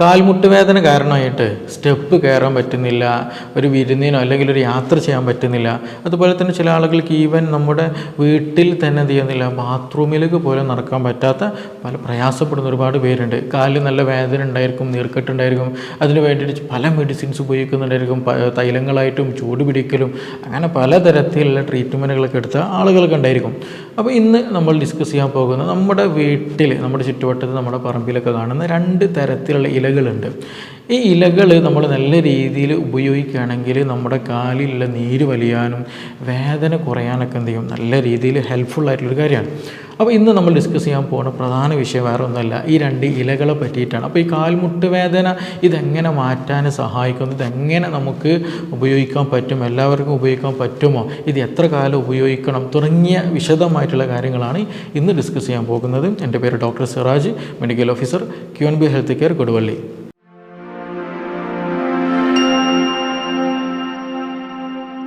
കാൽമുട്ട് വേദന കാരണമായിട്ട് സ്റ്റെപ്പ് കയറാൻ പറ്റുന്നില്ല ഒരു വിരുന്നിനോ അല്ലെങ്കിൽ ഒരു യാത്ര ചെയ്യാൻ പറ്റുന്നില്ല. അതുപോലെ തന്നെ ചില ആളുകൾക്ക് ഈവൻ നമ്മുടെ വീട്ടിൽ തന്നെ എന്ത് ചെയ്യുന്നില്ല ബാത്റൂമിലേക്ക് പോലും നടക്കാൻ പറ്റാത്ത പല പ്രയാസപ്പെടുന്ന ഒരുപാട് പേരുണ്ട്. കാലിൽ നല്ല വേദന ഉണ്ടായിരിക്കും നീർക്കെട്ടുണ്ടായിരിക്കും. അതിന് വേണ്ടിയിട്ട് പല മെഡിസിൻസ് ഉപയോഗിക്കുന്നുണ്ടായിരിക്കും തൈലങ്ങളായിട്ടും ചൂട് പിടിക്കലും അങ്ങനെ പലതരത്തിലുള്ള ട്രീറ്റ്മെന്റുകളൊക്കെ എടുത്ത ആളുകളൊക്കെ ഉണ്ടായിരിക്കും. അപ്പോൾ ഇന്ന് നമ്മൾ ഡിസ്കസ് ചെയ്യാൻ പോകുന്നത് നമ്മുടെ വീട്ടിൽ നമ്മുടെ ചുറ്റുവട്ടത്ത് നമ്മുടെ പറമ്പിലൊക്കെ കാണുന്ന രണ്ട് തരത്തിലുള്ള ഇലകളുണ്ട്. ഈ ഇലകൾ നമ്മൾ നല്ല രീതിയിൽ ഉപയോഗിക്കുകയാണെങ്കിൽ നമ്മുടെ കാലിലുള്ള നീര് വലിയാനും വേദന കുറയാനൊക്കെ എന്ത് ചെയ്യും? നല്ല രീതിയിൽ ഹെൽപ്ഫുൾ ആയിട്ടുള്ളൊരു കാര്യമാണ്. അപ്പോൾ ഇന്ന് നമ്മൾ ഡിസ്കസ് ചെയ്യാൻ പോകുന്ന പ്രധാന വിഷയം വേറെ ഒന്നുമല്ല ഈ രണ്ട് ഇലകളെ പറ്റിയിട്ടാണ്. അപ്പോൾ ഈ കാൽമുട്ട് വേദന ഇതെങ്ങനെ മാറ്റാൻ സഹായിക്കുന്നു? ഇതെങ്ങനെ നമുക്ക് ഉപയോഗിക്കാൻ പറ്റും? എല്ലാവർക്കും ഉപയോഗിക്കാൻ പറ്റുമോ? ഇത് എത്ര കാലം ഉപയോഗിക്കണം? തുടങ്ങിയ വിശദമായിട്ടുള്ള കാര്യങ്ങളാണ് ഇന്ന് ഡിസ്കസ് ചെയ്യാൻ പോകുന്നത്. എന്റെ പേര് doctor Siraj medical officer queen B health care Koduvally.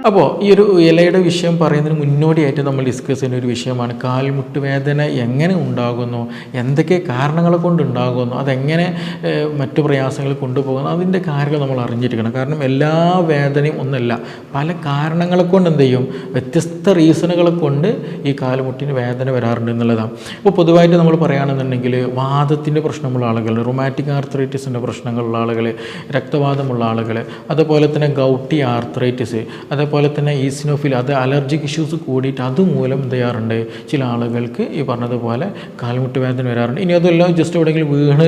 അപ്പോൾ ഈ ഒരു ഇലയുടെ വിഷയം പറയുന്നതിന് മുന്നോടിയായിട്ട് നമ്മൾ ഡിസ്കസ് ചെയ്യുന്ന ഒരു വിഷയമാണ് കാൽമുട്ട് വേദന എങ്ങനെ ഉണ്ടാകുന്നു? എന്തൊക്കെ കാരണങ്ങളെ കൊണ്ടുണ്ടാകുന്നു അതെങ്ങനെ മറ്റു പ്രയാസങ്ങൾ കൊണ്ടുപോകുന്നു? അതിന്റെ കാര്യങ്ങൾ നമ്മൾ അറിഞ്ഞിരിക്കണം. കാരണം എല്ലാ വേദനയും ഒന്നല്ല. പല കാരണങ്ങളെ കൊണ്ട് എന്ത് ചെയ്യും? വ്യത്യസ്ത റീസണുകളെ കൊണ്ട് ഈ കാൽമുട്ടിന് വേദന വരാറുണ്ട് എന്നുള്ളതാണ്. ഇപ്പോൾ പൊതുവായിട്ട് നമ്മൾ പറയുകയാണെന്നുണ്ടെങ്കിൽ വാദത്തിന്റെ പ്രശ്നമുള്ള ആളുകൾ റൊമാറ്റിക് ആർത്രൈറ്റിസിന്റെ പ്രശ്നങ്ങളുള്ള ആളുകൾ രക്തവാദമുള്ള ആളുകൾ അതുപോലെ തന്നെ ഗൗട്ടി ആർത്രൈറ്റിസ് അതേപോലെ തന്നെ ഈസിനോഫിൽ അത് അലർജിക് ഇഷ്യൂസ് കൂടിയിട്ട് അതുമൂലം എന്ത് ചെയ്യാറുണ്ട്? ചില ആളുകൾക്ക് ഈ പറഞ്ഞതുപോലെ കാൽമുട്ട് വേദന വരാറുണ്ട്. ഇനി അതല്ല ജസ്റ്റ് എവിടെയെങ്കിലും വീണ്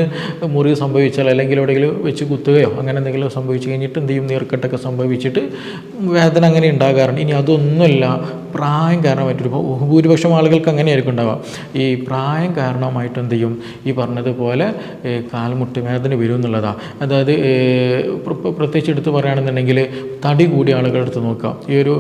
മുറി സംഭവിച്ചാൽ അല്ലെങ്കിൽ എവിടെയെങ്കിലും വെച്ച് കുത്തുകയോ അങ്ങനെ എന്തെങ്കിലും സംഭവിച്ചു കഴിഞ്ഞിട്ട് എന്ത് നീർക്കെട്ടൊക്കെ സംഭവിച്ചിട്ട് വേദന അങ്ങനെ ഉണ്ടാകാറുണ്ട്. ഇനി അതൊന്നുമില്ല പ്രായം കാരണമായിട്ട് ഭൂരിപക്ഷം ആളുകൾക്ക് അങ്ങനെയായിരിക്കും ഉണ്ടാവുക. ഈ പ്രായം കാരണമായിട്ട് എന്ത് ചെയ്യും? ഈ പറഞ്ഞതുപോലെ കാൽമുട്ട് വേദന വരും എന്നുള്ളതാണ് അതായത് പ്രത്യേകിച്ച് എടുത്ത് പറയുകയാണെന്നുണ്ടെങ്കിൽ തടി കൂടിയ ആളുകളുടെ അടുത്ത് നോക്കാം ഈ ഒരു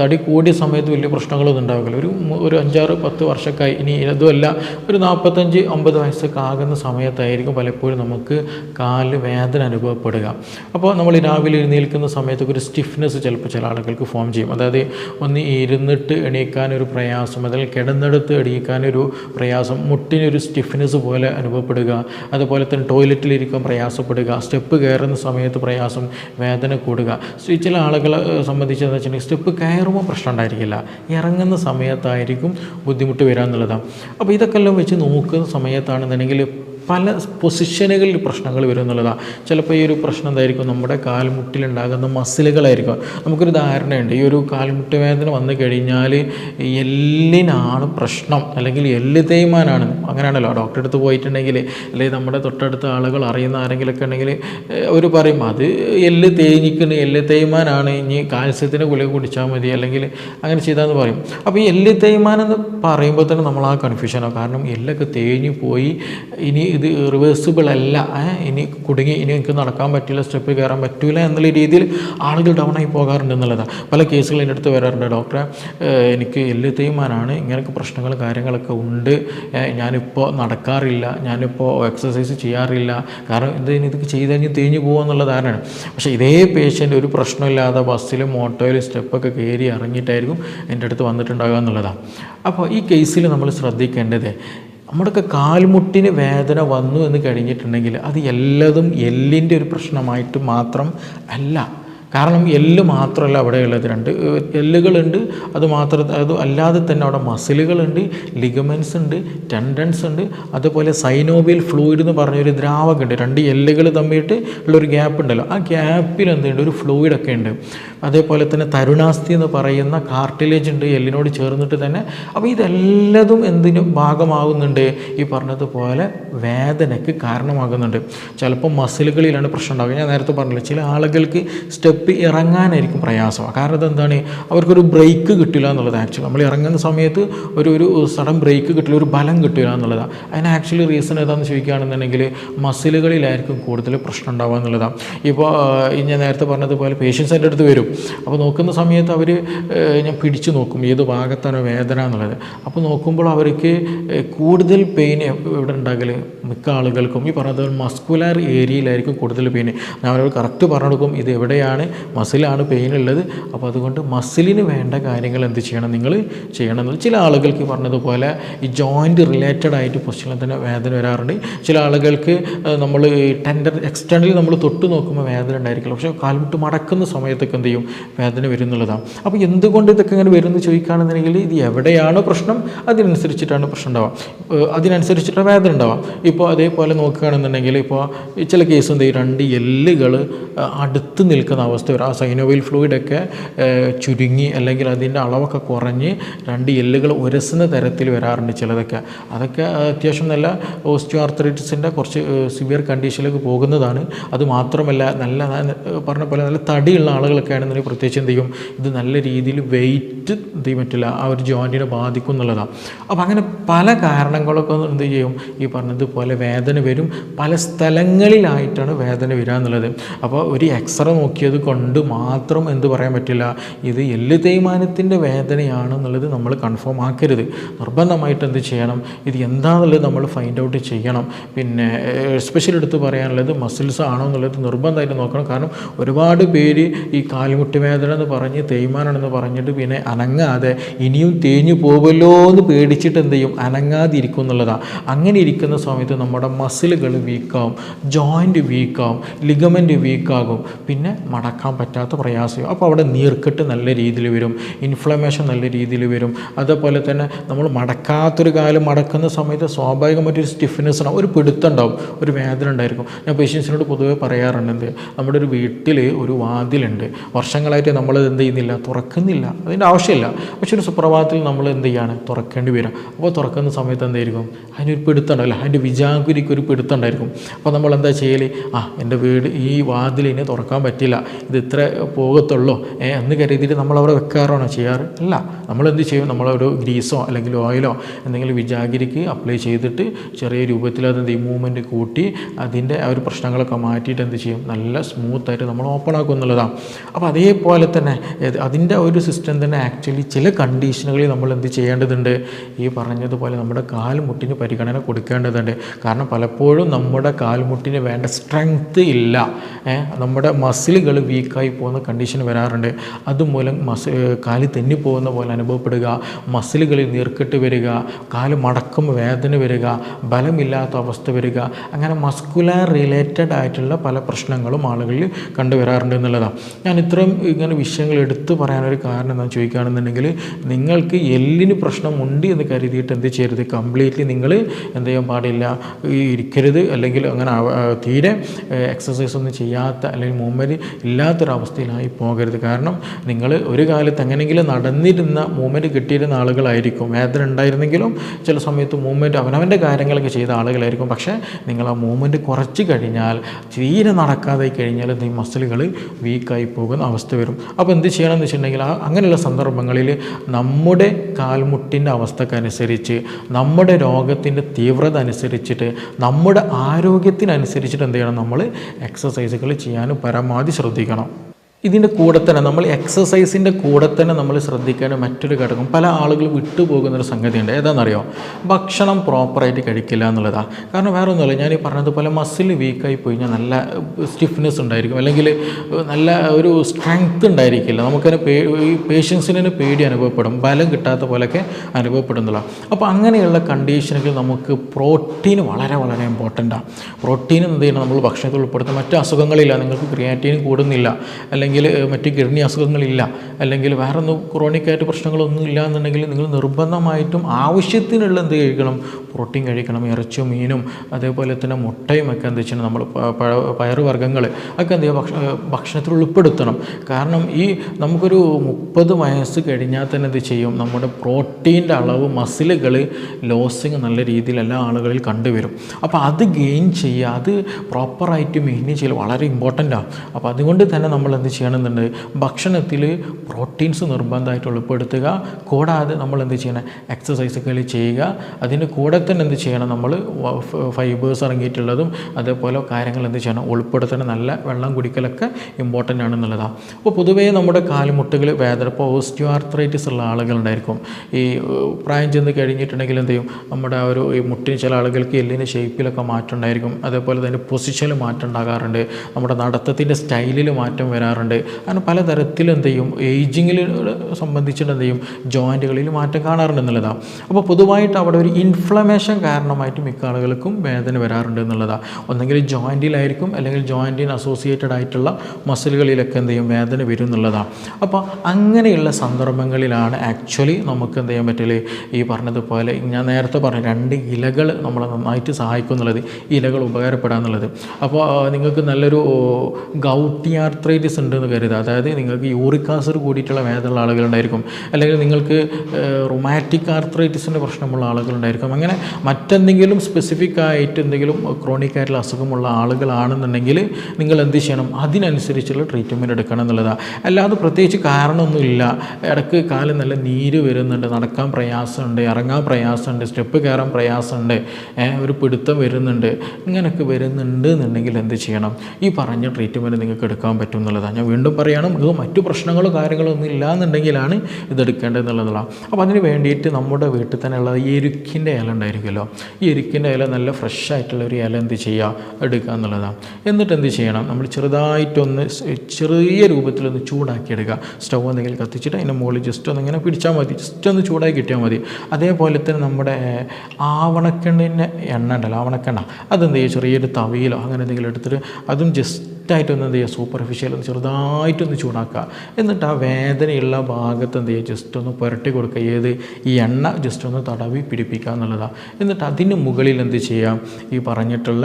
തടി കൂടിയ സമയത്ത് വലിയ പ്രശ്നങ്ങളൊന്നും ഉണ്ടാവില്ല. ഒരു ഒരു അഞ്ചാറ് പത്ത് വർഷക്കായി ഇനി അതുമല്ല ഒരു നാൽപ്പത്തഞ്ച് അമ്പത് വയസ്സൊക്കെ ആകുന്ന സമയത്തായിരിക്കും പലപ്പോഴും നമുക്ക് കാൽ വേദന അനുഭവപ്പെടുക. അപ്പോൾ നമ്മൾ രാവിലെ എഴുന്നേൽക്കുന്ന സമയത്തൊക്കെ ഒരു സ്റ്റിഫ്നെസ് ചിലപ്പോൾ ചില ആളുകൾക്ക് ഫോം ചെയ്യും. അതായത് ഒന്ന് ഇരുന്നിട്ട് എണീക്കാനൊരു പ്രയാസം അല്ലെങ്കിൽ കിടന്നെടുത്ത് എണീക്കാനൊരു പ്രയാസം മുട്ടിനൊരു സ്റ്റിഫ്നെസ് പോലെ അനുഭവപ്പെടുക. അതുപോലെ തന്നെ ടോയ്ലറ്റിലിരിക്കാൻ പ്രയാസപ്പെടുക. സ്റ്റെപ്പ് കയറുന്ന സമയത്ത് പ്രയാസം വേദന കൂടുക. ചില ആളുകളെ ഏഹ്, സംബന്ധിച്ചെന്ന് വെച്ചിട്ടുണ്ടെങ്കിൽ സ്റ്റെപ്പ് കയറുമ്പോൾ പ്രശ്നം ഉണ്ടായിരിക്കില്ല. ഇറങ്ങുന്ന സമയത്തായിരിക്കും ബുദ്ധിമുട്ട് വരിക എന്നുള്ളതാണ്. അപ്പോൾ ഇതൊക്കെ എല്ലാം വെച്ച് നോക്കുന്ന സമയത്താണെന്നുണ്ടെങ്കിൽ പല പൊസിഷനുകളിൽ പ്രശ്നങ്ങൾ വരും എന്നുള്ളതാണ് ചിലപ്പോൾ ഈ ഒരു പ്രശ്നം എന്തായിരിക്കും? നമ്മുടെ കാൽമുട്ടിലുണ്ടാകുന്ന മസിലുകളായിരിക്കും. നമുക്കൊരു ധാരണയുണ്ട്. ഈ ഒരു കാൽമുട്ട് വേദന വന്നു കഴിഞ്ഞാൽ എല്ലിനാണ് പ്രശ്നം. അല്ലെങ്കിൽ എല്ല് തേയ്മാനാണ്. അങ്ങനെയാണല്ലോ. ഡോക്ടറെ അടുത്ത് പോയിട്ടുണ്ടെങ്കിൽ അല്ലെങ്കിൽ നമ്മുടെ തൊട്ടടുത്ത ആളുകൾ അറിയുന്ന ആരെങ്കിലുമൊക്കെ ഉണ്ടെങ്കിൽ അവർ പറയും അത് എല്ല് തേഞ്ഞിക്കുന്നു എല്ല് തേയ്മാനാണ്. ഇനി കാൽസ്യത്തിന് ഗുളിക കുടിച്ചാൽ മതി. അല്ലെങ്കിൽ അങ്ങനെ ചെയ്താന്ന് പറയും. അപ്പോൾ ഈ എല്ല് തേയ്മാനെന്ന് പറയുമ്പോൾ തന്നെ നമ്മൾ ആ. കൺഫ്യൂഷനാണ് കാരണം എല്ലൊക്കെ തേഞ്ഞു പോയി. ഇനി ഇത് റിവേഴ്സിബിൾ അല്ല. ഇനി കുടുങ്ങി ഇനി എനിക്ക് നടക്കാൻ പറ്റില്ല സ്റ്റെപ്പ് കയറാൻ പറ്റില്ല എന്നുള്ള രീതിയിൽ ആളുകൾ ഡൗൺ ആയി പോകാറുണ്ട് എന്നുള്ളതാണ് പല കേസുകൾ എന്റെ അടുത്ത് വരാറുണ്ട്. ഡോക്ടറെ എനിക്ക് എല്ല് തേയ്മാനാണ്. ഇങ്ങനെയൊക്കെ പ്രശ്നങ്ങൾ കാര്യങ്ങളൊക്കെ ഉണ്ട്. ഞാനിപ്പോൾ നടക്കാറില്ല. ഞാനിപ്പോൾ എക്സസൈസ് ചെയ്യാറില്ല. കാരണം ഇത് ഇതൊക്കെ ചെയ്ത് കഴിഞ്ഞ് തേഞ്ഞു പോകുക എന്നുള്ള ധാരണയാണ്. പക്ഷേ ഇതേ പേഷ്യന്റ് ഒരു പ്രശ്നമില്ലാതെ ബസ്സിലും ഓട്ടോയിലും സ്റ്റെപ്പൊക്കെ കയറി ഇറങ്ങിയിട്ടായിരിക്കും എന്റെ അടുത്ത് വന്നിട്ടുണ്ടാകുക എന്നുള്ളതാണ് അപ്പോൾ ഈ കേസിൽ നമ്മൾ ശ്രദ്ധിക്കേണ്ടത് നമ്മുടെയൊക്കെ കാൽമുട്ടിന് വേദന വന്നു എന്ന് കഴിഞ്ഞിട്ടുണ്ടെങ്കിൽ അത് എല്ലതും എല്ലിന്റെ ഒരു പ്രശ്നമായിട്ട് മാത്രം അല്ല. കാരണം എല്ല് മാത്രമല്ല അവിടെ ഉള്ളത്. രണ്ട് എല്ലുകളുണ്ട് അത് മാത്രം അത് അല്ലാതെ തന്നെ അവിടെ മസിലുകളുണ്ട് ലിഗമെൻസ് ഉണ്ട് ടെൻഡൻസ് ഉണ്ട്. അതുപോലെ സൈനോബിയൽ ഫ്ലൂയിഡ് എന്ന് പറഞ്ഞൊരു ദ്രാവകമുണ്ട് രണ്ട് എല്ലുകൾ തമ്മിയിട്ട് ഉള്ളൊരു ഗ്യാപ്പ് ഉണ്ടല്ലോ. ആ ഗ്യാപ്പിൽ എന്തുണ്ട് ഒരു ഫ്ലൂയിഡൊക്കെ ഉണ്ട്. അതേപോലെ തന്നെ തരുണാസ്ഥി എന്ന് പറയുന്ന കാർട്ടിലേജ് ഉണ്ട് എല്ലിനോട് ചേർന്നിട്ട് തന്നെ. അപ്പോൾ ഇതെല്ലതും എന്തിനും ഭാഗമാകുന്നുണ്ട്. ഈ പറഞ്ഞതുപോലെ വേദനയ്ക്ക് കാരണമാകുന്നുണ്ട്. ചിലപ്പോൾ മസിലുകളിലാണ് പ്രശ്നം ഉണ്ടാകുക ഞാൻ നേരത്തെ പറഞ്ഞില്ല ചില ആളുകൾക്ക് സ്റ്റെപ്പ് ഇറങ്ങാനായിരിക്കും പ്രയാസം. കാരണം ഇതെന്താണ്? അവർക്കൊരു ബ്രേക്ക് കിട്ടില്ല എന്നുള്ളത് ആക്ച്വലി നമ്മൾ ഇറങ്ങുന്ന സമയത്ത് ഒരു ഒരു സഡൻ ബ്രേക്ക് കിട്ടില്ല ഒരു ബലം കിട്ടില്ല എന്നുള്ളതാണ്. അതിന് ആക്ച്വലി റീസൺ ഏതാണെന്ന് ചോദിക്കുകയാണെന്നുണ്ടെങ്കിൽ മസിലുകളിലായിരിക്കും കൂടുതൽ പ്രശ്നം ഉണ്ടാവുക എന്നുള്ളതാണ്. ഇപ്പോൾ ഞാൻ നേരത്തെ പറഞ്ഞതുപോലെ പേഷ്യൻസ് എന്റെ അടുത്ത് വരും. അപ്പോൾ നോക്കുന്ന സമയത്ത് അവർ ഞാൻ പിടിച്ചു നോക്കും ഏത് ഭാഗത്താണ് വേദന എന്നുള്ളത്. അപ്പോൾ നോക്കുമ്പോൾ അവർക്ക് കൂടുതൽ പെയിൻ ഇവിടെ ഉണ്ടാകൽ മിക്ക ആളുകൾക്കും. ഈ പറഞ്ഞത് മസ്കുലാർ ഏരിയയിലായിരിക്കും കൂടുതൽ പെയിൻ ഞാൻ അവരോട് കറക്റ്റ് പറഞ്ഞു കൊടുക്കും ഇത് എവിടെയാണ്? മസിലാണ് പെയിൻ ഉള്ളത് അപ്പോൾ അതുകൊണ്ട് മസിലിന് വേണ്ട കാര്യങ്ങൾ എന്ത് ചെയ്യണം? നിങ്ങൾ ചെയ്യണം എന്നുള്ള ചില ആളുകൾക്ക് പറഞ്ഞതുപോലെ ഈ ജോയിന്റ് റിലേറ്റഡ് ആയിട്ട് പൊസിഷനിൽ തന്നെ വേദന വരാറുണ്ട്. ചില ആളുകൾക്ക് നമ്മൾ ടെൻഡർ എക്സ്റ്റേണലി നമ്മൾ തൊട്ട് നോക്കുമ്പോൾ വേദന ഉണ്ടായിരിക്കില്ല. പക്ഷേ കാൽമുട്ട് മടക്കുന്ന സമയത്തൊക്കെ എന്ത് ചെയ്യും? വേദന വരുന്നുള്ളതാണ് അപ്പോൾ എന്തുകൊണ്ട് ഇതൊക്കെ ഇങ്ങനെ വരുമെന്ന് ചോദിക്കുകയാണെന്നുണ്ടെങ്കിൽ ഇത് എവിടെയാണ് പ്രശ്നം അതിനനുസരിച്ചിട്ടാണ് പ്രശ്നം ഉണ്ടാവുക. അതിനനുസരിച്ചിട്ടാണ് വേദന ഉണ്ടാവാം ഇപ്പോൾ അതേപോലെ നോക്കുകയാണെന്നുണ്ടെങ്കിൽ ഇപ്പോൾ ചില കേസ് എന്ത് ചെയ്യും? രണ്ട് എല്ലുകൾ അടുത്ത് നിൽക്കുന്ന അവസ്ഥ വരും ആ സൈനോവൈൽ ഫ്ലൂയിഡൊക്കെ ചുരുങ്ങി അല്ലെങ്കിൽ അതിന്റെ അളവൊക്കെ കുറഞ്ഞ് രണ്ട് എല്ലുകൾ ഉരസുന്ന തരത്തിൽ വരാറുണ്ട് ചിലതൊക്കെ. അതൊക്കെ അത്യാവശ്യം നല്ല ഓസ്റ്റിയോ ആർത്തറൈറ്റിസിന്റെ കുറച്ച് സിവിയർ കണ്ടീഷനിലേക്ക് പോകുന്നതാണ്. അത് മാത്രമല്ല നല്ല പറഞ്ഞ പോലെ നല്ല തടിയുള്ള ആളുകളൊക്കെ ആണെന്നുണ്ടെങ്കിൽ പ്രത്യേകിച്ച് എന്ത് ചെയ്യും? ഇത് നല്ല രീതിയിൽ വെയിറ്റ് എന്ത് ചെയ്യാൻ പറ്റില്ല. ആ ഒരു ജോയിന്റിനെ ബാധിക്കും എന്നുള്ളതാണ് അപ്പോൾ അങ്ങനെ പല കാരണങ്ങളൊക്കെ എന്ത് ചെയ്യും? ഈ പറഞ്ഞതുപോലെ വേദന വരും. പല സ്ഥലങ്ങളിലായിട്ടാണ് വേദന വരിക എന്നുള്ളത് അപ്പോൾ ഒരു എക്സ്റേ നോക്കിയത് കൊണ്ട് മാത്രം എന്ത് പറയാൻ പറ്റില്ല. ഇത് എല്ല് തേയ്മാനത്തിന്റെ വേദനയാണ് എന്നുള്ളത് നമ്മൾ കൺഫേം ആക്കരുത്. നിർബന്ധമായിട്ട് എന്ത് ചെയ്യണം? ഇത് എന്താണെന്നുള്ളത് നമ്മൾ ഫൈൻഡ് ഔട്ട് ചെയ്യണം. പിന്നെ എസ്പെഷ്യൽ എടുത്ത് പറയാനുള്ളത് മസിൽസ് ആണോ എന്നുള്ളത് നിർബന്ധമായിട്ട് നോക്കണം. കാരണം ഒരുപാട് പേര് ഈ കാൽമുട്ട് വേദന എന്ന് പറഞ്ഞ് തേയ്മാനാണെന്ന് പറഞ്ഞിട്ട് പിന്നെ അനങ്ങാതെ ഇനിയും തേഞ്ഞു പോവല്ലോ എന്ന് പേടിച്ചിട്ട് എന്ത് ചെയ്യും? അനങ്ങാതിരിക്കും എന്നുള്ളതാണ് അങ്ങനെ ഇരിക്കുന്ന സമയത്ത് നമ്മുടെ മസിലുകൾ വീക്കാവും ജോയിന്റ് വീക്കാവും ലിഗമെന്റ് വീക്കാകും പിന്നെ മടക്കാൻ പറ്റാത്ത പ്രയാസം അപ്പോൾ അവിടെ നീർക്കെട്ട് നല്ല രീതിയിൽ വരും. ഇൻഫ്ലമേഷൻ നല്ല രീതിയിൽ വരും. അതേപോലെ തന്നെ നമ്മൾ മടക്കാത്തൊരു കാലം മടക്കുന്ന സമയത്ത് സ്വാഭാവികമായിട്ടൊരു സ്റ്റിഫ്നെസ് ഉണ്ടാവും. ഒരു പിടുത്തം ഉണ്ടാവും ഒരു വേദന ഉണ്ടായിരിക്കും. ഞാൻ പേഷ്യൻസിനോട് പൊതുവേ പറയാറുണ്ട് എന്ത്? നമ്മുടെ ഒരു വീട്ടിൽ ഒരു വാതിലുണ്ട്. വർഷങ്ങളായിട്ട് നമ്മൾ എന്ത് ചെയ്യുന്നില്ല? തുറക്കുന്നില്ല. അതിന്റെ ആവശ്യമില്ല. പക്ഷെ ഒരു സുപ്രഭാതത്തിൽ നമ്മൾ എന്ത് ചെയ്യാണ്? തുറക്കേണ്ടി വരാം. അപ്പോൾ തുറക്കുന്ന സമയത്ത് എന്തായിരിക്കും അതിനൊരു പിടുത്തം ഉണ്ടാവില്ല. അതിന്റെ വിജാഗുരിക്ക് ഒരു പിടുത്തം ഉണ്ടായിരിക്കും. അപ്പോൾ നമ്മൾ എന്താ ചെയ്യൽ ആ എന്റെ വീട് ഈ വാതിലിനെ തുറക്കാൻ പറ്റില്ല. ഇത് ഇത്ര പോകത്തുള്ളൂ എന്ന് കരുതിയിട്ട് നമ്മൾ അവിടെ വെക്കാറാണോ ചെയ്യാറ്? അല്ല നമ്മൾ എന്ത് ചെയ്യും? നമ്മളൊരു ഗ്രീസോ അല്ലെങ്കിൽ ഓയിലോ എന്തെങ്കിലും വിജാഗിരിക്ക് അപ്ലൈ ചെയ്തിട്ട് ചെറിയ രൂപത്തിൽ അത് ചെയ്യും? മൂവ്മെന്റ് കൂട്ടി അതിന്റെ ആ ഒരു പ്രശ്നങ്ങളൊക്കെ മാറ്റിയിട്ട് എന്ത് ചെയ്യും? നല്ല സ്മൂത്തായിട്ട് നമ്മൾ ഓപ്പൺ ആക്കും എന്നുള്ളതാണ്. അപ്പോൾ അതേപോലെ തന്നെ അതിന്റെ ഒരു സിസ്റ്റം തന്നെ ആക്ച്വലി ചില കണ്ടീഷനുകളിൽ നമ്മൾ എന്ത് ചെയ്യേണ്ടതുണ്ട്? ഈ പറഞ്ഞതുപോലെ നമ്മുടെ കാൽമുട്ടിന് പരിഗണന കൊടുക്കേണ്ടതുണ്ട്. കാരണം പലപ്പോഴും നമ്മുടെ കാൽമുട്ടിന് വേണ്ട സ്ട്രെങ്ത് ഇല്ല. നമ്മുടെ മസിലുകൾ വീക്കായി പോകുന്ന കണ്ടീഷൻ വരാറുണ്ട്. അതുമൂലം മസ് കാൽ തെന്നിപ്പോകുന്ന പോലെ അനുഭവപ്പെടുക മസിലുകളിൽ നീർക്കെട്ട് വരിക കാൽ മടക്കും വേദന വരിക ബലമില്ലാത്ത അവസ്ഥ വരിക അങ്ങനെ മസ്കുലർ റിലേറ്റഡ് ആയിട്ടുള്ള പല പ്രശ്നങ്ങളും ആളുകളിൽ കണ്ടുവരാറുണ്ട് എന്നുള്ളതാണ്. ഞാൻ ഇത്രയും ഇങ്ങനെ വിഷയങ്ങൾ എടുത്തു പറയാനൊരു കാരണം എന്താണെന്ന് ചോദിക്കുകയാണെന്നുണ്ടെങ്കിൽ നിങ്ങൾക്ക് എല്ലിന് പ്രശ്നമുണ്ട് എന്ന് കരുതിയിട്ട് എന്ത് ചെയ്യരുത്? കംപ്ലീറ്റ്ലി നിങ്ങൾ എന്ത് ചെയ്യാൻ പാടില്ല? ഇരിക്കരുത്? അല്ലെങ്കിൽ അങ്ങനെ തീരെ എക്സസൈസ് ഒന്നും ചെയ്യാത്ത അല്ലെങ്കിൽ മൂവ്മെന്റ് ഇല്ലാത്തൊരവസ്ഥയിലായി പോകരുത്. കാരണം നിങ്ങൾ ഒരു കാലത്ത് എങ്ങനെയെങ്കിലും നടന്നിരുന്ന മൂവ്മെന്റ് കിട്ടിയിരുന്ന ആളുകളായിരിക്കും. വേദന ഉണ്ടായിരുന്നെങ്കിലും ചില സമയത്ത് മൂവ്മെന്റ് അവനവന്റെ കാര്യങ്ങളൊക്കെ ചെയ്ത ആളുകളായിരിക്കും. പക്ഷേ നിങ്ങൾ ആ മൂവ്മെന്റ് കുറച്ച് കഴിഞ്ഞാൽ തീരെ നടക്കാതെ കഴിഞ്ഞാൽ ഈ മസിലുകൾ വീക്കായി പോകുന്ന അവസ്ഥ വരും. അപ്പോൾ എന്ത് ചെയ്യണമെന്ന് വെച്ചിട്ടുണ്ടെങ്കിൽ ആ അങ്ങനെയുള്ള സന്ദർഭങ്ങളിൽ നമ്മുടെ കാൽമുട്ടിന്റെ അവസ്ഥക്കനുസരിച്ച് നമ്മുടെ രോഗത്തിന്റെ തീവ്രത അനുസരിച്ചിട്ട് നമ്മുടെ ആരോഗ്യത്തിനനുസരിച്ചിട്ട് എന്ത് ചെയ്യണം നമ്മൾ എക്സസൈസുകൾ ചെയ്യാനും പരമാവധി ശ്രദ്ധിക്കണം. ഇതിന്റെ കൂടെ തന്നെ നമ്മൾ എക്സസൈസിന്റെ കൂടെ തന്നെ നമ്മൾ ശ്രദ്ധിക്കേണ്ട മറ്റൊരു ഘടകം പല ആളുകളും വിട്ടുപോകുന്നൊരു സംഗതിയുണ്ട്. ഏതാണെന്നറിയോ? ഭക്ഷണം പ്രോപ്പറായിട്ട് കഴിക്കില്ല എന്നുള്ളതാണ് കാരണം വേറെ ഒന്നുമില്ല ഞാൻ ഈ പറഞ്ഞതുപോലെ മസിൽ വീക്കായി പോയി കഴിഞ്ഞാൽ നല്ല സ്റ്റിഫ്നെസ് ഉണ്ടായിരിക്കും. അല്ലെങ്കിൽ നല്ല ഒരു സ്ട്രെങ്ത് ഉണ്ടായിരിക്കില്ല. നമുക്കതിന് പേ ഈ പേഷ്യൻസിന് പേടി അനുഭവപ്പെടും. ബലം കിട്ടാത്ത പോലെയൊക്കെ അനുഭവപ്പെടുന്നില്ല അപ്പോൾ അങ്ങനെയുള്ള കണ്ടീഷനുകൾ നമുക്ക് പ്രോട്ടീൻ വളരെ വളരെ ഇമ്പോർട്ടന്റാണ് പ്രോട്ടീൻ എന്ത് ചെയ്യണം? നമ്മൾ ഭക്ഷണത്തിൽ ഉൾപ്പെടുത്തും. മറ്റ് അസുഖങ്ങളില്ല. നിങ്ങൾക്ക് ക്രിയാറ്റീൻ കൂടുന്നില്ല. അല്ലെങ്കിൽ ഏഹ്, മറ്റ് കിഡ്നി അസുഖങ്ങളില്ല അല്ലെങ്കിൽ വേറെ ക്രോണിക്കായിട്ട് ക്രോണിക് പ്രശ്നങ്ങളൊന്നും ഇല്ല എന്നുണ്ടെങ്കിൽ നിങ്ങൾ നിർബന്ധമായിട്ടും ആവശ്യത്തിനുള്ള എന്ത് കഴിക്കണം? പ്രോട്ടീൻ കഴിക്കണം ഇറച്ചും മീനും അതേപോലെ തന്നെ മുട്ടയും ഒക്കെ എന്താ വെച്ചാൽ നമ്മൾ പയറുവർഗങ്ങൾ ഒക്കെ എന്ത് ചെയ്യുക ഭക്ഷണത്തിൽ ഉൾപ്പെടുത്തണം. കാരണം ഈ നമുക്കൊരു മുപ്പത് വയസ്സ് കഴിഞ്ഞാൽ തന്നെ എന്ത് ചെയ്യും? നമ്മുടെ പ്രോട്ടീന്റെ അളവ് മസിലുകൾ ലോസിങ് നല്ല രീതിയിൽ എല്ലാ ആളുകളിൽ കണ്ടുവരും. അപ്പോൾ അത് ഗെയിൻ ചെയ്യുക അത് പ്രോപ്പറായിട്ട് മെയിൻ ചെയ്യൽ വളരെ ഇമ്പോർട്ടന്റ് ആണ് അപ്പോൾ അതുകൊണ്ട് തന്നെ നമ്മൾ എന്ത് ചെയ്യണമെന്നുണ്ട്. ഭക്ഷണത്തിൽ പ്രോട്ടീൻസ് നിർബന്ധമായിട്ട് ഉൾപ്പെടുത്തുക കൂടാതെ നമ്മൾ എന്ത് ചെയ്യണം? എക്സസൈസുകൾ ചെയ്യുക. അതിന്റെ കൂടെ തന്നെ എന്ത് ചെയ്യണം? നമ്മൾ ഫൈബേഴ്സ് ഇറങ്ങിയിട്ടുള്ളതും അതേപോലെ കാര്യങ്ങൾ എന്ത് ചെയ്യണം? ഉൾപ്പെടുത്തണം. നല്ല വെള്ളം കുടിക്കലൊക്കെ ഇമ്പോർട്ടന്റ് ആണെന്നുള്ളതാണ് അപ്പോൾ പൊതുവേ നമ്മുടെ കാൽമുട്ടുകൾ വേദന ഇപ്പോൾ ഓസ്റ്റിയോ ആർത്രൈറ്റിസ് ഉള്ള ആളുകളുണ്ടായിരിക്കും. ഈ പ്രായം ചെന്ന് കഴിഞ്ഞിട്ടുണ്ടെങ്കിൽ എന്ത് ചെയ്യും? നമ്മുടെ ആ ഒരു ഈ മുട്ടിന് ചില ആളുകൾക്ക് എല്ലിന്റെ ഷേപ്പിലൊക്കെ മാറ്റം ഉണ്ടായിരിക്കും. അതേപോലെ തന്നെ പൊസിഷനിൽ മാറ്റം ഉണ്ടാകാറുണ്ട്. നമ്മുടെ നടത്തത്തിന്റെ സ്റ്റൈലിൽ മാറ്റം വരാറുണ്ട്. കാണാറുണ്ട് അങ്ങനെ പലതരത്തിൽ എന്ത് ചെയ്യും? ഏജിങ്ങിൽ സംബന്ധിച്ചിട്ട് എന്ത് ചെയ്യും? ജോയിന്റുകളിൽ മാറ്റം കാണാറുണ്ട് എന്നുള്ളതാണ് അപ്പോൾ പൊതുവായിട്ട് അവിടെ ഒരു ഇൻഫ്ലമേഷൻ കാരണമായിട്ട് മിക്ക ആളുകൾക്കും വേദന വരാറുണ്ട് എന്നുള്ളതാണ് ഒന്നെങ്കിൽ ജോയിന്റിലായിരിക്കും അല്ലെങ്കിൽ ജോയിന്റിന് അസോസിയേറ്റഡ് ആയിട്ടുള്ള മസിലുകളിലൊക്കെ എന്ത് ചെയ്യും? വേദന വരും എന്നുള്ളതാണ് അപ്പോൾ അങ്ങനെയുള്ള സന്ദർഭങ്ങളിലാണ് ആക്ച്വലി നമുക്ക് എന്ത് ചെയ്യാൻ പറ്റില്ല ഈ പറഞ്ഞതുപോലെ ഞാൻ നേരത്തെ പറഞ്ഞ രണ്ട് ഇലകൾ നമ്മളെ നന്നായിട്ട് സഹായിക്കും എന്നുള്ളത് ഇലകൾ ഉപകാരപ്പെടാന്നുള്ളത്. അപ്പോൾ നിങ്ങൾക്ക് നല്ലൊരു ഗൗട്ടി ആർത്രൈറ്റിസ് ഉണ്ടെന്ന് കരുതുക. അതായത് നിങ്ങൾക്ക് യൂറിക് ആസിഡ് കൂടിയിട്ടുള്ള വേദനയുള്ള ആളുകളുണ്ടായിരിക്കും. അല്ലെങ്കിൽ നിങ്ങൾക്ക് റൊമാറ്റിക് ആർത്രൈറ്റിസിന്റെ പ്രശ്നമുള്ള ആളുകളുണ്ടായിരിക്കും. അങ്ങനെ മറ്റെന്തെങ്കിലും സ്പെസിഫിക് ആയിട്ട് എന്തെങ്കിലും ക്രോണിക് ആയിട്ടുള്ള അസുഖമുള്ള ആളുകളാണെന്നുണ്ടെങ്കിൽ നിങ്ങൾ എന്ത് ചെയ്യണം? അതിനനുസരിച്ചുള്ള ട്രീറ്റ്മെന്റ് എടുക്കണം എന്നുള്ളതാണ് അല്ലാതെ പ്രത്യേകിച്ച് കാരണമൊന്നുമില്ല. ഇടയ്ക്ക് കാലം നല്ല നീര് വരുന്നുണ്ട്. നടക്കാൻ പ്രയാസമുണ്ട്. ഇറങ്ങാൻ പ്രയാസമുണ്ട്. സ്റ്റെപ്പ് കയറാൻ പ്രയാസമുണ്ട്. ഒരു പിടുത്തം വരുന്നുണ്ട്. ഇങ്ങനെയൊക്കെ വരുന്നുണ്ട് എന്നുണ്ടെങ്കിൽ എന്ത് ചെയ്യണം? ഈ പറഞ്ഞ ട്രീറ്റ്മെന്റ് നിങ്ങൾക്ക് എടുക്കാൻ പറ്റും എന്നുള്ളതാണ് ഞാൻ വീണ്ടും പറയുകയാണ് ഇത് മറ്റു പ്രശ്നങ്ങളോ കാര്യങ്ങളോ ഒന്നും ഇല്ല എന്നുണ്ടെങ്കിലാണ് ഇത് എന്നുള്ളതാണ് അപ്പോൾ അതിന് വേണ്ടിയിട്ട് നമ്മുടെ വീട്ടിൽ തന്നെ ഉള്ള ഈ എരുക്കിന്റെ ഇല ഉണ്ടായിരിക്കുമല്ലോ. ഈ എരുക്കിന്റെ ഇല നല്ല ഫ്രഷ് ആയിട്ടുള്ള ഒരു ഇല എന്ത് ചെയ്യുക? എടുക്കുക എന്നുള്ളതാണ്. എന്നിട്ട് എന്ത് ചെയ്യണം? നമ്മൾ ചെറുതായിട്ടൊന്ന് ചെറിയ രൂപത്തിലൊന്ന് ചൂടാക്കി എടുക്കുക സ്റ്റൗ എന്തെങ്കിലും കത്തിച്ചിട്ട് അതിന്റെ മുകളിൽ ജസ്റ്റ് ഒന്ന് ഇങ്ങനെ പിടിച്ചാൽ മതി. ജസ്റ്റ് ഒന്ന് ചൂടാക്കി കിട്ടിയാൽ മതി. അതേപോലെ തന്നെ നമ്മുടെ ആവണക്കെണ്ണിന്റെ എണ്ണ ഉണ്ടല്ലോ ആവണക്കെണ്ണ. അതെന്ത് ചെയ്യുക? ചെറിയൊരു തവിയിലോ അങ്ങനെ എന്തെങ്കിലും എടുത്തിട്ട് അതും ജസ്റ്റായിട്ടൊന്ന് എന്ത് ചെയ്യുക സൂപ്പർഫിഷ്യൽ ഒന്ന് ചെറുതായിട്ടൊന്ന് ചൂടാക്കുക. എന്നിട്ട് ആ വേദനയുള്ള ഭാഗത്ത് എന്ത് ചെയ്യുക ജസ്റ്റ് ഒന്ന് പുരട്ടി കൊടുക്കുക. ഏത്? ഈ എണ്ണ ജസ്റ്റ് ഒന്ന് തടവി പിടിപ്പിക്കുക എന്നുള്ളതാണ് എന്നിട്ട് അതിന് മുകളിൽ എന്ത് ചെയ്യാം ഈ പറഞ്ഞിട്ടുള്ള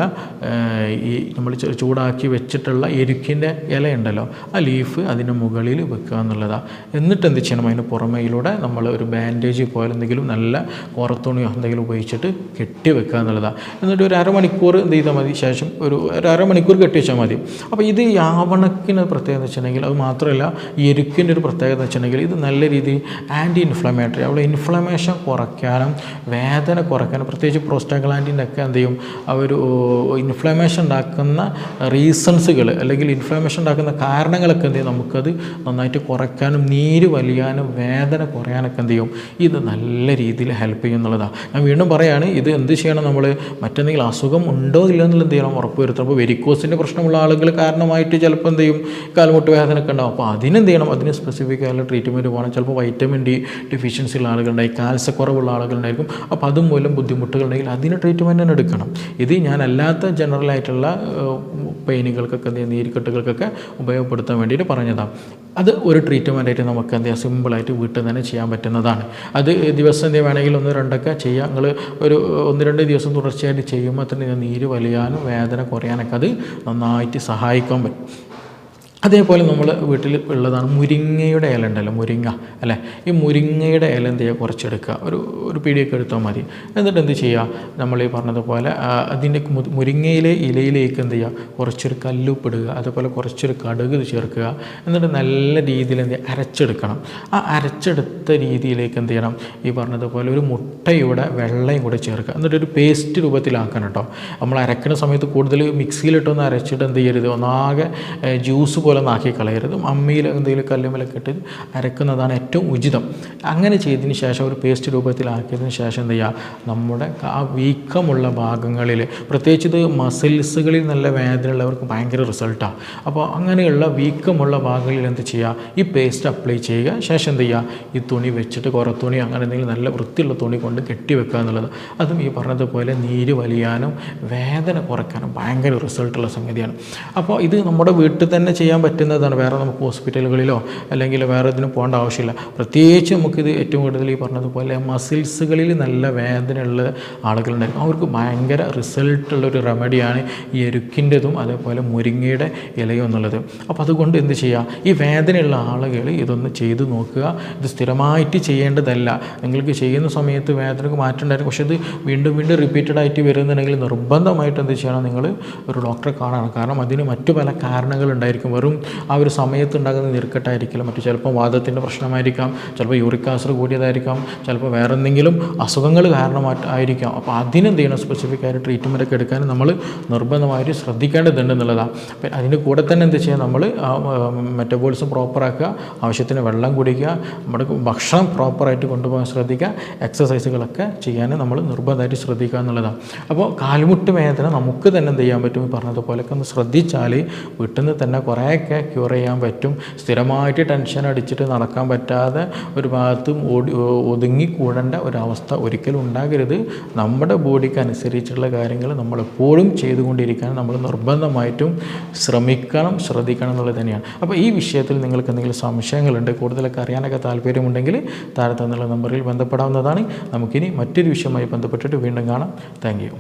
ഈ നമ്മൾ ചൂടാക്കി വെച്ചിട്ടുള്ള എരുക്കിന്റെ ഇലയുണ്ടല്ലോ ആ ലീഫ് അതിന് മുകളിൽ വെക്കുക എന്നുള്ളതാണ് എന്നിട്ട് എന്ത് ചെയ്യണം അതിന് പുറമേയിലൂടെ നമ്മൾ ഒരു ബാൻഡേജ് പോലെ എന്തെങ്കിലും നല്ല പുറത്തുണിയോ എന്തെങ്കിലും ഉപയോഗിച്ചിട്ട് കെട്ടി വെക്കുക എന്നുള്ളതാണ് എന്നിട്ട് ഒരു അരമണിക്കൂർ എന്ത് ചെയ്താൽ മതി ശേഷം ഒരു ഒരു അരമണിക്കൂർ കെട്ടി വെച്ചാൽ മതി. അപ്പോൾ ഇത് യാവണക്കിന് പ്രത്യേകത വെച്ചിട്ടുണ്ടെങ്കിൽ അത് മാത്രമല്ല എരുക്കിന്റെ ഒരു പ്രത്യേകത വെച്ചിട്ടുണ്ടെങ്കിൽ ഇത് നല്ല രീതിയിൽ ആന്റി ഇൻഫ്ലമേറ്ററി അവിടെ ഇൻഫ്ലമേഷൻ കുറയ്ക്കാനും വേദന കുറയ്ക്കാനും പ്രത്യേകിച്ച് പ്രോസ്റ്റാഗ്ലാൻഡിന്റെ ഒക്കെ എന്ത് ചെയ്യും? അവർ ഇൻഫ്ലമേഷൻ ഉണ്ടാക്കുന്ന റീസൺസുകൾ അല്ലെങ്കിൽ ഇൻഫ്ലമേഷൻ ഉണ്ടാക്കുന്ന കാരണങ്ങളൊക്കെ എന്ത് ചെയ്യും? നമുക്കത് നന്നായിട്ട് കുറയ്ക്കാനും നീര് വലിയാനും വേദന കുറയാനൊക്കെ എന്ത് ചെയ്യും? ഇത് നല്ല രീതിയിൽ ഹെൽപ്പ് ചെയ്യും എന്നുള്ളതാണ് ഞാൻ വീണ്ടും പറയുകയാണ് ഇത് എന്ത് ചെയ്യണം നമ്മൾ മറ്റെന്തെങ്കിലും അസുഖം ഉണ്ടോ ഇല്ല എന്നുള്ളത് എന്ത് ചെയ്യണം? ഉറപ്പ് വരുത്തണം. അപ്പോൾ വെരിക്കോസിന്റെ പ്രശ്നമുള്ള ആളുകൾ കാരണമായിട്ട് ചിലപ്പോൾ എന്ത് ചെയ്യും? കാൽമുട്ട് വേദനയൊക്കെ ഉണ്ടാവും. അപ്പോൾ അതിനെന്ത് ചെയ്യണം? അതിന് സ്പെസിഫിക് ആയിട്ടുള്ള ട്രീറ്റ്മെന്റ് പോകണം. ചിലപ്പോൾ വൈറ്റമിൻ ഡി ഡെഫിഷ്യൻസി ഉള്ള ആളുകളുണ്ടായി കാൽസ്യക്കുറവുള്ള ആളുകളുണ്ടായിരിക്കും അപ്പോൾ അതും മൂലം ബുദ്ധിമുട്ടുകളുണ്ടെങ്കിൽ അതിന് ട്രീറ്റ്മെന്റ് തന്നെ എടുക്കണം. ഇത് ഞാൻ അല്ലാത്ത ജനറൽ ആയിട്ടുള്ള പെയിനുകൾക്കൊക്കെ നീരിക്കെട്ടുകൾക്കൊക്കെ ഉപയോഗപ്പെടുത്താൻ വേണ്ടിയിട്ട് പറഞ്ഞതാണ് അത് ഒരു ട്രീറ്റ്മെന്റ് ആയിട്ട് നമുക്ക് എന്ത് ചെയ്യാം? സിമ്പിളായിട്ട് വീട്ടിൽ തന്നെ ചെയ്യാൻ പറ്റുന്നതാണ്. അത് ദിവസം എന്ത് വേണമെങ്കിൽ ഒന്ന് രണ്ടൊക്കെ ചെയ്യാം. നിങ്ങൾ ഒരു ഒന്ന് രണ്ട് ദിവസം തുടർച്ചയായിട്ട് ചെയ്യുമ്പോൾ തന്നെ നീര് വലിയാനും വേദന കുറയാനൊക്കെ അത് നന്നായിട്ട് സഹായിക്കാൻ പറ്റും. അതേപോലെ നമ്മൾ വീട്ടിൽ ഉള്ളതാണ് മുരിങ്ങയുടെ ഇല ഉണ്ടല്ലോ മുരിങ്ങ അല്ലേ? ഈ മുരിങ്ങയുടെ ഇല എന്ത് ചെയ്യുക? കുറച്ചെടുക്കുക. ഒരു ഒരു പിടിയൊക്കെ എടുത്താൽ മതി. എന്നിട്ട് എന്ത് ചെയ്യുക? നമ്മൾ ഈ പറഞ്ഞതുപോലെ അതിന്റെ മുരിങ്ങയിലെ ഇലയിലേക്ക് എന്ത് ചെയ്യുക? കുറച്ചൊരു കല്ലുപ്പിടുക. അതുപോലെ കുറച്ചൊരു കടുക് ചേർക്കുക. എന്നിട്ട് നല്ല രീതിയിൽ എന്ത് ചെയ്യുക? അരച്ചെടുക്കണം. ആ അരച്ചെടുത്ത രീതിയിലേക്ക് എന്ത് ചെയ്യണം? ഈ പറഞ്ഞതുപോലെ ഒരു മുട്ടയുടെ വെള്ളയും കൂടെ ചേർക്കുക. എന്നിട്ട് ഒരു പേസ്റ്റ് രൂപത്തിലാക്കണം കേട്ടോ. നമ്മൾ അരക്കുന്ന സമയത്ത് കൂടുതൽ മിക്സിയിലിട്ടൊന്ന് അരച്ചിട്ട് എന്ത് ചെയ്യരുത്? ഒന്നാകെ ജ്യൂസ് പോലെ ഒന്ന് നാക്കി കളയരുത് അമ്മിയിൽ എന്തെങ്കിലും കല്ലുമലൊക്കെ ഇട്ട് അരക്കുന്നതാണ് ഏറ്റവും ഉചിതം. അങ്ങനെ ചെയ്തതിന് ശേഷം ഒരു പേസ്റ്റ് രൂപത്തിലാക്കിയതിന് ശേഷം എന്ത് ചെയ്യുക? നമ്മുടെ ആ വീക്കമുള്ള ഭാഗങ്ങളിൽ പ്രത്യേകിച്ച് ഇത് മസിൽസുകളിൽ നല്ല വേദനയുള്ളവർക്ക് ഭയങ്കര റിസൾട്ടാണ് അപ്പോൾ അങ്ങനെയുള്ള വീക്കമുള്ള ഭാഗങ്ങളിൽ എന്ത് ചെയ്യുക? ഈ പേസ്റ്റ് അപ്ലൈ ചെയ്യുക. ശേഷം എന്ത് ചെയ്യുക? ഈ തുണി വെച്ചിട്ട് കുറേ തുണി അങ്ങനെ എന്തെങ്കിലും നല്ല വൃത്തിയുള്ള തുണി കൊണ്ട് കെട്ടി വെക്കുക എന്നുള്ളത്. അതും ഈ പറഞ്ഞതുപോലെ നീര് വലിയാനും വേദന കുറയ്ക്കാനും ഭയങ്കര റിസൾട്ടുള്ള സംഗതിയാണ്. അപ്പോൾ ഇത് നമ്മുടെ വീട്ടിൽ തന്നെ ചെയ്യാൻ പറ്റുന്നതാണ്. വേറെ നമുക്ക് ഹോസ്പിറ്റലുകളിലോ അല്ലെങ്കിൽ വേറെ ഇതിന് പോകേണ്ട ആവശ്യമില്ല. പ്രത്യേകിച്ച് നമുക്കിത് ഏറ്റവും കൂടുതൽ ഈ പറഞ്ഞതുപോലെ മസിൽസുകളിൽ നല്ല വേദനയുള്ള ആളുകളുണ്ടായിരിക്കും. അവർക്ക് ഭയങ്കര റിസൾട്ടുള്ള ഒരു റെമഡിയാണ് ഈ എരുക്കിന്റെതും അതേപോലെ മുരിങ്ങയുടെ ഇലയും എന്നുള്ളത്. അപ്പോൾ അതുകൊണ്ട് എന്ത് ചെയ്യുക ഈ വേദനയുള്ള ആളുകൾ ഇതൊന്ന് ചെയ്ത് നോക്കുക. ഇത് സ്ഥിരമായിട്ട് ചെയ്യേണ്ടതല്ല. നിങ്ങൾക്ക് ചെയ്യുന്ന സമയത്ത് വേദനക്ക് മാറ്റം ഉണ്ടായിരിക്കും പക്ഷേ ഇത് വീണ്ടും വീണ്ടും റിപ്പീറ്റഡ് ആയിട്ട് വരുന്നുണ്ടെങ്കിൽ നിർബന്ധമായിട്ട് എന്ത് ചെയ്യണം? നിങ്ങൾ ഒരു ഡോക്ടറെ കാണണം. കാരണം അതിന് മറ്റു പല കാരണങ്ങളുണ്ടായിരിക്കും ആ ഒരു സമയത്ത് ഉണ്ടാകുന്ന നീർക്കെട്ടായിരിക്കില്ല. മറ്റു ചിലപ്പോൾ വാദത്തിന്റെ പ്രശ്നമായിരിക്കാം ചിലപ്പോൾ യൂറിക് ആസിഡ് കൂടിയതായിരിക്കാം ചിലപ്പോൾ വേറെ എന്തെങ്കിലും അസുഖങ്ങൾ കാരണമായിട്ട് ആയിരിക്കാം. അപ്പോൾ അതിനെന്ത് ചെയ്യണം? സ്പെസിഫിക് ആയിട്ട് ട്രീറ്റ്മെന്റ് ഒക്കെ എടുക്കാൻ നമ്മൾ നിർബന്ധമായിട്ട് ശ്രദ്ധിക്കേണ്ടതുണ്ട് എന്നുള്ളതാണ്. അതിന്റെ കൂടെ തന്നെ എന്ത് ചെയ്യുക? നമ്മൾ മെറ്റബോളിസം പ്രോപ്പറാക്കുക ആവശ്യത്തിന് വെള്ളം കുടിക്കുക നമ്മുടെ ഭക്ഷണം പ്രോപ്പറായിട്ട് കൊണ്ടുപോകാൻ ശ്രദ്ധിക്കുക എക്സസൈസുകളൊക്കെ ചെയ്യാൻ നമ്മൾ നിർബന്ധമായിട്ട് ശ്രദ്ധിക്കുക എന്നുള്ളതാണ്. അപ്പോൾ കാൽമുട്ട് വേദന നമുക്ക് തന്നെ എന്ത് ചെയ്യാൻ പറ്റും? ഈ പറഞ്ഞതുപോലെയൊക്കെ ഒന്ന് ശ്രദ്ധിച്ചാൽ വീട്ടിൽ നിന്ന് തന്നെ കുറേ കുറേയൊക്കെ ക്യൂർ ചെയ്യാൻ പറ്റും. സ്ഥിരമായിട്ട് ടെൻഷൻ അടിച്ചിട്ട് നടക്കാൻ പറ്റാതെ ഒരു ഭാഗത്തും ഓടി ഒതുങ്ങിക്കൂടേണ്ട ഒരവസ്ഥ ഒരിക്കലും ഉണ്ടാകരുത്. നമ്മുടെ ബോഡിക്ക് അനുസരിച്ചുള്ള കാര്യങ്ങൾ നമ്മളെപ്പോഴും ചെയ്തുകൊണ്ടിരിക്കാൻ നമ്മൾ നിർബന്ധമായിട്ടും ശ്രമിക്കണം ശ്രദ്ധിക്കണം എന്നുള്ളത് തന്നെയാണ്. അപ്പോൾ ഈ വിഷയത്തിൽ നിങ്ങൾക്ക് എന്തെങ്കിലും സംശയങ്ങളുണ്ട് കൂടുതലൊക്കെ അറിയാനൊക്കെ താല്പര്യമുണ്ടെങ്കിൽ താഴെ തന്നുള്ള നമ്പറിൽ ബന്ധപ്പെടാവുന്നതാണ്. നമുക്കിനി മറ്റൊരു വിഷയവുമായി ബന്ധപ്പെട്ടിട്ട് വീണ്ടും കാണാം. താങ്ക്